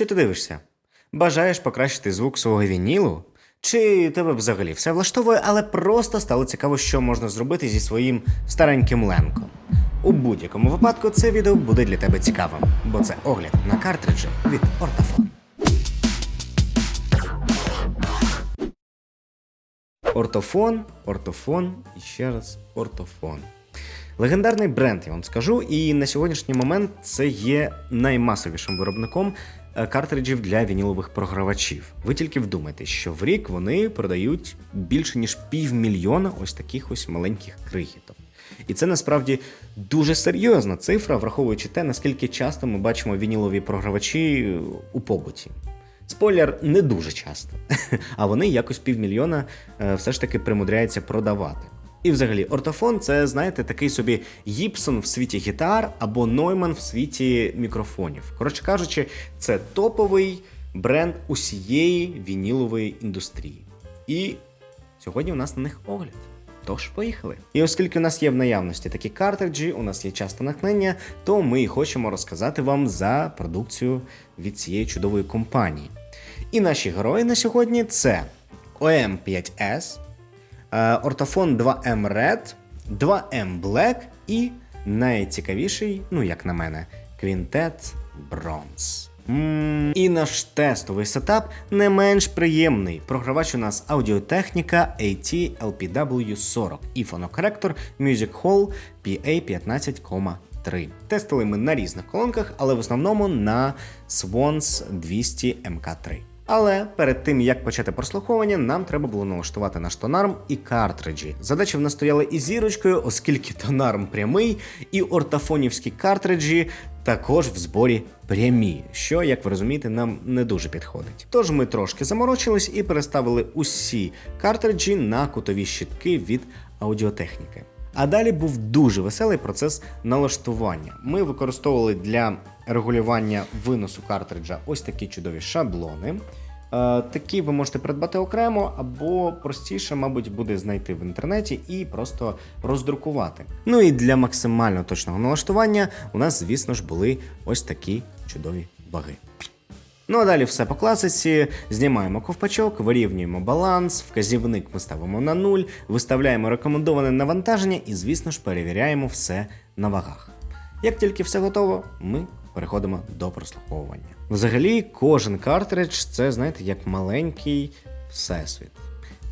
Що ти дивишся? Бажаєш покращити звук свого вінілу? Чи тебе взагалі все влаштовує, але просто стало цікаво, що можна зробити зі своїм стареньким ленком? У будь-якому випадку це відео буде для тебе цікавим, бо це огляд на картриджі від Ortofon. Ортофон, ортофон і ще раз ортофон. Легендарний бренд, я вам скажу, і на сьогоднішній момент це є наймасовішим виробником е, картриджів для вінілових програвачів. Ви тільки вдумайтесь, що в рік вони продають більше ніж півмільйона ось таких ось маленьких крихіток. І це насправді дуже серйозна цифра, враховуючи те, наскільки часто ми бачимо вінілові програвачі у побуті. Спойлер не дуже часто, а вони якось півмільйона е, все ж таки примудряються продавати. І взагалі, ортофон це, знаєте, такий собі Гібсон в світі гітар або Нойман в світі мікрофонів. Коротше кажучи, це топовий бренд усієї вінілової індустрії. І сьогодні у нас на них огляд. Тож поїхали. І оскільки у нас є в наявності такі картриджі, у нас є часто натхнення, то ми і хочемо розказати вам за продукцію від цієї чудової компанії. І наші герої на сьогодні це OM5S, е, Ortofon 2M Red, 2M Black і найцікавіший, ну як на мене, Bronze. М, І наш тестовий сетап не менш приємний. Програвач у нас аудіотехніка AT LPW40 і фонокоректор Music Hall PA15,3. Тестили ми на різних колонках, але в основному на Swans 200 MK3. Але перед тим як почати прослуховування, нам треба було налаштувати наш тонарм і картриджі. Задача в нас стояла і зірочкою, оскільки тонарм прямий, і ортофонівські картриджі також в зборі прямі, що, як ви розумієте, нам не дуже підходить. Тож ми трошки заморочились і переставили усі картриджі на кутові щитки від аудіотехніки. А далі був дуже веселий процес налаштування. Ми використовували для регулювання виносу картриджа ось такі чудові шаблони. Е, Такі ви можете придбати окремо, або простіше, мабуть, буде знайти в інтернеті і просто роздрукувати. Ну і для максимально точного налаштування у нас, звісно ж, були ось такі чудові ваги. Ну а далі все по класиці. Знімаємо ковпачок, вирівнюємо баланс, вказівник ми ставимо на нуль, виставляємо рекомендоване навантаження і, звісно ж, перевіряємо все на вагах. Як тільки все готово, ми переходимо до прослуховування. Взагалі, кожен картридж це, знаєте, як маленький всесвіт.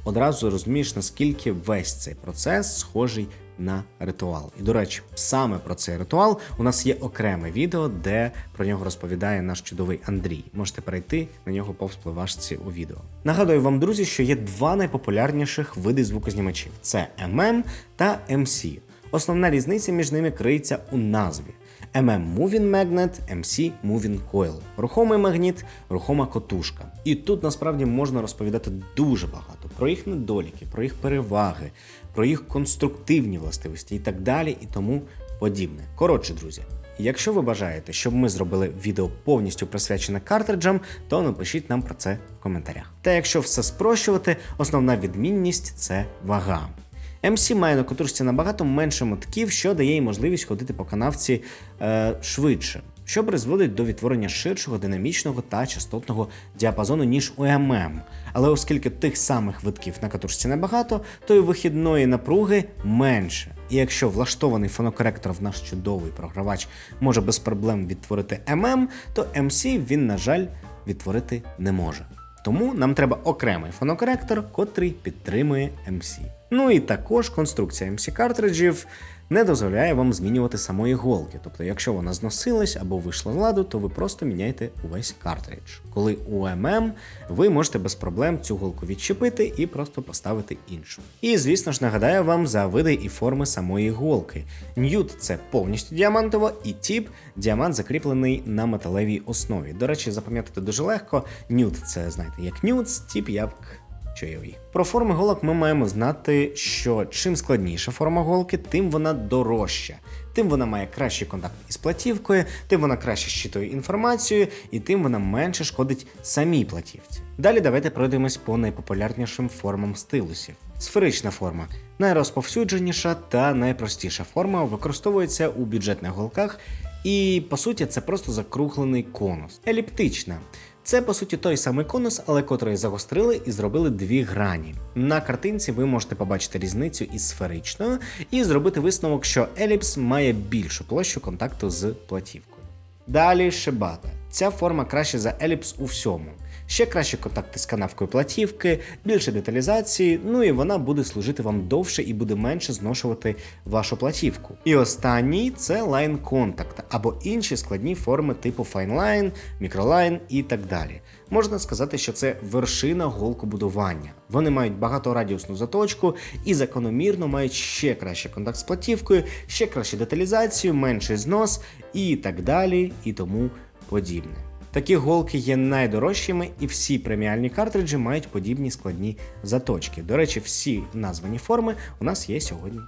Одразу розумієш, наскільки весь цей процес схожий на ритуал. І до речі, саме про цей ритуал у нас є окреме відео, де про нього розповідає наш чудовий Андрій. Можете перейти на нього по вспливашці у відео. Нагадую вам, друзі, що є два найпопулярніших види звукознімачів: це MM та MC. Основна різниця між ними криється у назві. MM Moving Magnet, MC Moving Coil. Рухомий магніт, рухома котушка. І тут насправді можна розповідати дуже багато про їх недоліки, про їх переваги, про їх конструктивні властивості і так далі, і тому подібне. Коротше, друзі. Якщо ви бажаєте, щоб ми зробили відео повністю присвячене картриджам, то напишіть нам про це в коментарях. Та якщо все спрощувати, основна відмінність це вага. MC має на котушці набагато менше мотків, що дає їй можливість ходити по канавці е, швидше, що призводить до відтворення ширшого динамічного та частотного діапазону, ніж у MM. Але оскільки тих самих витків на катушці небагато, то й вихідної напруги менше. І якщо влаштований фонокоректор в наш чудовий програвач може без проблем відтворити MM, то MC він, на жаль, відтворити не може. Тому нам треба окремий фонокоректор, котрий підтримує MC. Ну і також конструкція MC картриджів не дозволяє вам змінювати самої голки. Тобто, якщо вона зносилась або вийшла з ладу, то ви просто міняєте увесь картридж. Коли у MM ви можете без проблем цю голку відчепити і просто поставити іншу. І звісно ж нагадаю вам за види і форми самої голки. Ньют це повністю діамантово, і тіп діамант закріплений на металевій основі. До речі, запам'ятати дуже легко. Ньют це знаєте як ньют, тіп як чайові. Про форми голок ми маємо знати, що чим складніша форма голки, тим вона дорожча. Тим вона має кращий контакт із платівкою, тим вона краще щитує інформацію, і тим вона менше шкодить самій платівці. Далі давайте пройдемось по найпопулярнішим формам стилусів. Сферична форма найрозповсюдженіша та найпростіша форма використовується у бюджетних голках І по суті, це просто закруглений конус. Еліптична. Це по суті той самий конус, але котрий загострили і зробили дві грані. На картинці ви можете побачити різницю із сферичною і зробити висновок, що еліпс має більшу площу контакту з платівкою. Далі шибата. Ця форма краще за еліпс у всьому. Ще кращі контакти з канавкою платівки, більше деталізації, ну і вона буде служити вам довше і буде менше зношувати вашу платівку. І останній це Line Contact або інші складні форми типу Fineline, Microline і так далі. Можна сказати, що це вершина голкобудування. Вони мають багаторадіусну заточку і закономірно мають ще кращий контакт з платівкою, ще кращу деталізацію, менший знос і так далі, і тому подібне. Такі голки є найдорожчими, і всі преміальні картриджі мають подібні складні заточки. До речі, всі названі форми у нас є сьогодні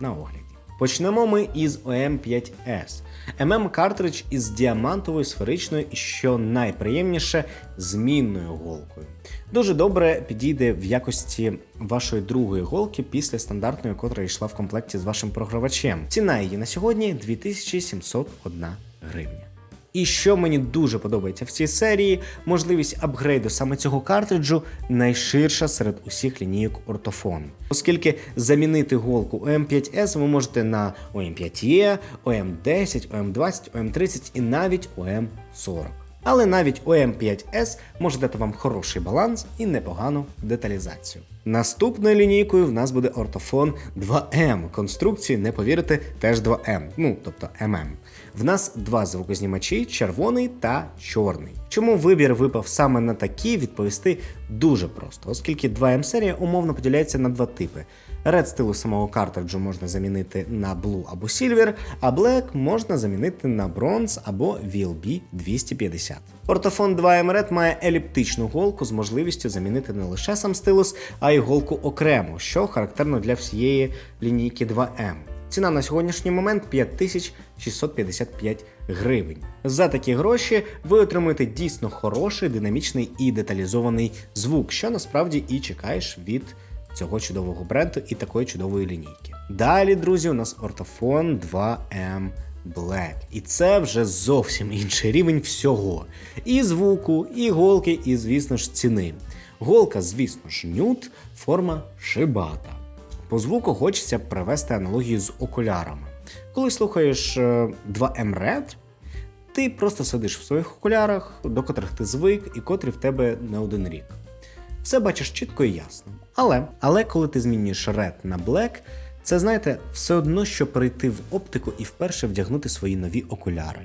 на огляді. Почнемо ми із OM5S. MM картридж із діамантовою сферичною і що найприємніше змінною голкою. Дуже добре підійде в якості вашої другої голки після стандартної, котра йшла в комплекті з вашим програвачем. Ціна її на сьогодні 2701 гривня. І що мені дуже подобається в цій серії, можливість апгрейду саме цього картриджу найширша серед усіх лінійок Ortofon. Оскільки замінити голку OM5S ви можете на OM5E, OM10, OM20, OM30 і навіть OM40. Але навіть OM5S може дати вам хороший баланс і непогану деталізацію. Наступною лінійкою в нас буде Ortofon 2M. Конструкції, не повірите, теж 2M, ну тобто MM. В нас два звукознімачі червоний та чорний. Чому вибір випав саме на такі, відповісти дуже просто, оскільки 2M серія умовно поділяється на два типи. Red стилу самого картриджу можна замінити на Blue або Silver, а Black можна замінити на Bronze або VLB 250. Ortofon 2M Red має еліптичну голку з можливістю замінити не лише сам стилус, а й голку окремо, що характерно для всієї лінійки 2M. Ціна на сьогоднішній момент 5655 гривень. За такі гроші ви отримуєте дійсно хороший, динамічний і деталізований звук, що насправді і чекаєш від цього чудового бренду і такої чудової лінійки. Далі, друзі, у нас Ortofon 2M Black. І це вже зовсім інший рівень всього. І звуку, і голки, і, звісно ж, ціни. Голка, звісно ж, нют, форма шибата. По звуку хочеться привести аналогію з окулярами. Коли слухаєш е, 2M Red, ти просто сидиш в своїх окулярах, до котрих ти звик, і котрі в тебе не один рік. Все бачиш чітко і ясно. Але, але коли ти змінюєш Red на Black, це знаєте, все одно, що прийти в оптику і вперше вдягнути свої нові окуляри.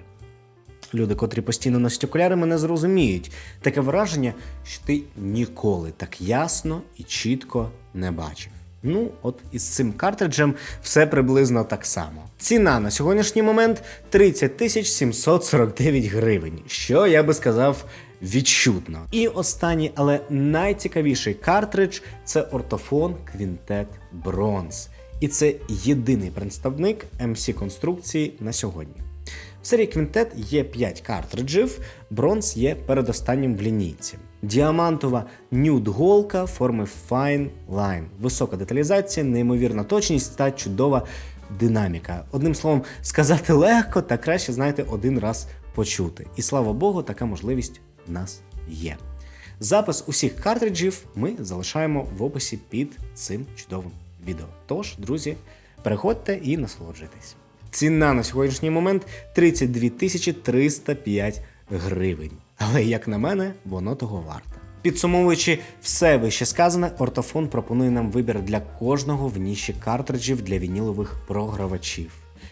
Люди, котрі постійно носять окуляри, мене зрозуміють. Таке враження, що ти ніколи так ясно і чітко не бачив. Ну, от із цим картриджем все приблизно так само. Ціна на сьогоднішній момент 30 тисяч 749 гривень, що я би сказав відчутно. І останній, але найцікавіший картридж це Ortofon Quintet Bronze. І це єдиний представник MC конструкції на сьогодні. В серії Quintet є 5 картриджів, бронз є передостаннім в лінійці. Діамантова нюд голка форми Fine Line. Висока деталізація, неймовірна точність та чудова динаміка. Одним словом, сказати легко та краще, знаєте, один раз почути. І слава Богу, така можливість в нас є. Запис усіх картриджів ми залишаємо в описі під цим чудовим відео. Тож, друзі, переходьте і насолоджуйтесь. Ціна на сьогоднішній момент 32 тисячі 305 гривень. Але як на мене, воно того варте. Підсумовуючи все вище сказане, Ортофон пропонує нам вибір для кожного в ніші картриджів для вінілових програвачів.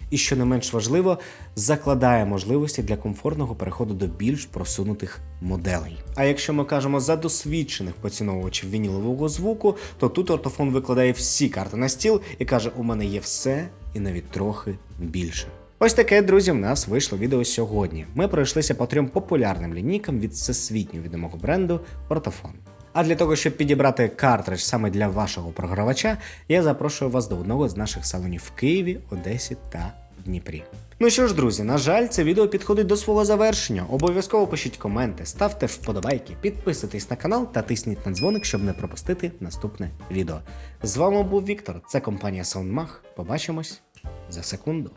І що не менш важливо, закладає можливості для комфортного переходу до більш просунутих моделей. А якщо ми кажемо за досвідчених поціновувачів вінілового звуку, то тут ортофон викладає всі карти на стіл і каже: у мене є все і навіть трохи більше. Ось таке, друзі, в нас вийшло відео сьогодні. Ми пройшлися по трьом популярним лінійкам від всесвітньо відомого бренду Ортофон. А для того, щоб підібрати картридж саме для вашого програвача, я запрошую вас до одного з наших салонів в Києві, Одесі та Дніпрі. Ну що ж, друзі, на жаль, це відео підходить до свого завершення. Обов'язково пишіть коменти, ставте вподобайки, підписуйтесь на канал та тисніть на дзвоник, щоб не пропустити наступне відео. З вами був Віктор, це компанія SoundMag. Побачимось за секунду.